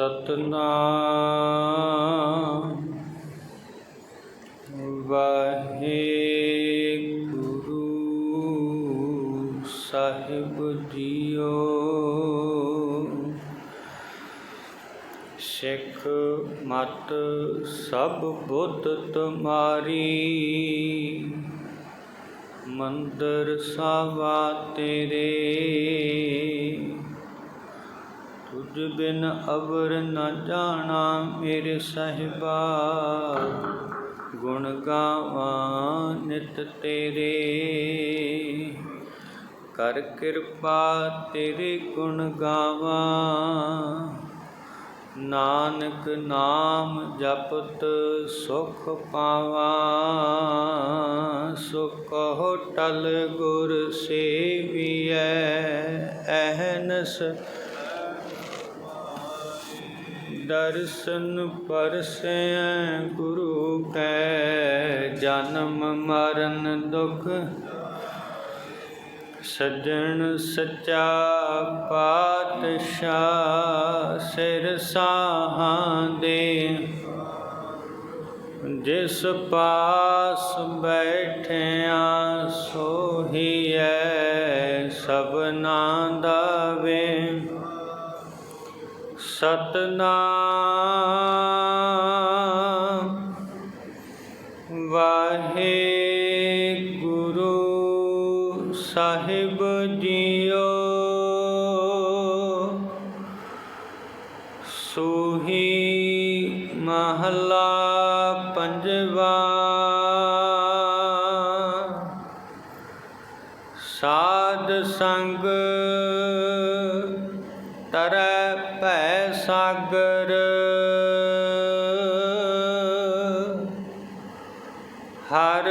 ਸਤਨਾਮ। ਵਾਹਿਗੁਰੂ ਸਾਹਿਬ ਜੀਓ। ਸਿੱਖ ਮਤ ਸਭ ਬੁੱਧ ਤੁਮਾਰੀ। ਮੰਦਰ ਸਾਵਾ ਤੇਰੇ। ਬਿਨ ਅਵਰ ਨ ਜਾਣਾ ਮੇਰੇ ਸਾਹਿਬਾ। ਗੁਣ ਗਾਵਾਂ ਨਿਤ ਤੇਰੇ। ਕਰ ਕਿਰਪਾ ਤੇਰੇ ਗੁਣ ਗਾਵਾਂ। ਨਾਨਕ ਨਾਮ ਜਪਤ ਸੁਖ ਪਾਵਾਂ। ਸੁਖ ਹੋਟਲ ਗੁਰ ਸੇਵੀਐ ਅਹਨਸ ਦਰਸ਼ਨ ਪਰਸੈ ਗੁਰੂ ਕੈ, ਜਨਮ ਮਰਨ ਦੁਖ ਸੱਜਣ ਸੱਚਾ ਪਾਤਸ਼ਾਹ ਸਿਰ ਸਾਹਾਂ ਦੇ। ਜਿਸ ਪਾਸ ਬੈਠਿਆ ਸੋਹੀਐ ਸਭਨਾ ਦਾ ਸਤਨਾਮ। ਵਾਹਿਗੁਰੂ ਸਾਹਿਬ ਜੀਓ। ਸੋਹੀ ਮਹਲਾ ਪੰਜਵਾ। ਸਾਧ ਸੰਗ ਤਰੈ ਸਾਗਰ। ਹਰ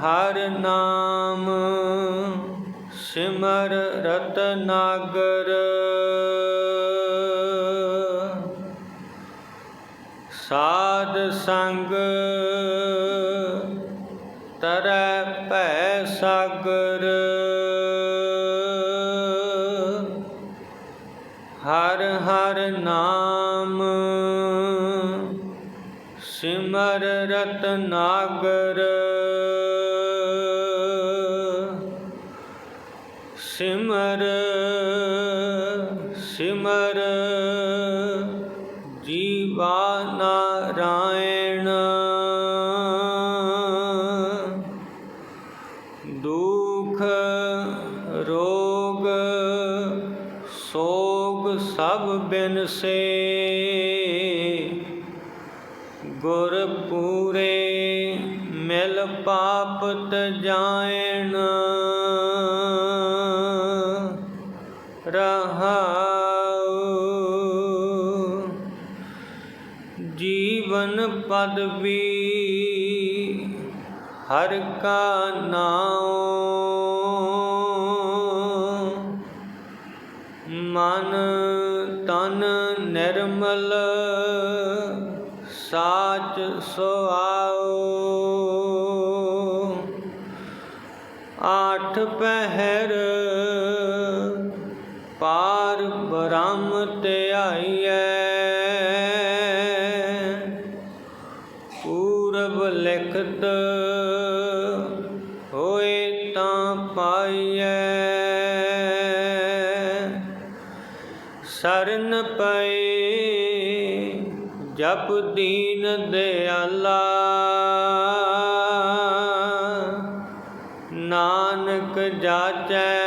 ਹਰ ਨਾਮ ਸਿਮਰ ਰਤਨਾਗਰ। ਸਾਧ ਸੰਗ ਤਰੈ ਭੈ ਸਾਗਰ। ਨਾਮ। ਸਿਮਰ ਰਤਨਾਗਰ। ਸਿਮਰ ਸਿਮਰ। ਸਭ ਬਿਨ ਸੇ। ਗੁਰ ਪੂਰੇ ਮਿਲ ਪਾਪਤ ਜਾਇਣ। ਰਹਾਉ। ਜੀਵਨ ਪਦਵੀ ਹਰ ਕਾ ਨਾਉ। ਮਨ ਤਨ ਨਿਰਮਲ, ਸਾਚ ਸੁਆਉ। ਆਠ ਪਹਿਰ ਪਾਰ ਬ੍ਰਹਮ ਧਿਆਈਐ ਪੂਰਬ ਲਿਖਤ ਹੋਏ ਤਾਂ ਪਾਈਐ। ਸਰਨ ਪਏ ਜਪ ਦੀਨ ਦਿਆਲਾ। ਨਾਨਕ ਜਾਚੈ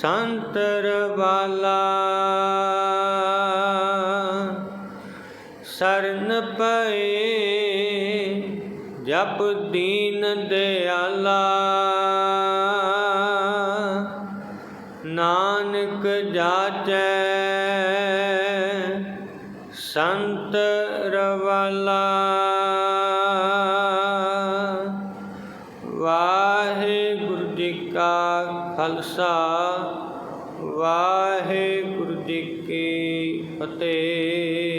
ਸੰਤਰ ਵਾਲਾ ਸਰਨ ਪਏ ਜਪ ਦੀਨ ਦਿਆਲਾ। ਨਾਨਕ ਜਾਚੈ ਸੰਤ ਰਵਲਾ। ਵਾਹਿਗੁਰੂ ਜੀ ਕਾ ਖਾਲਸਾ ਵਾਹਿਗੁਰੂ ਜੀ ਕੀ ਫਤਿਹ।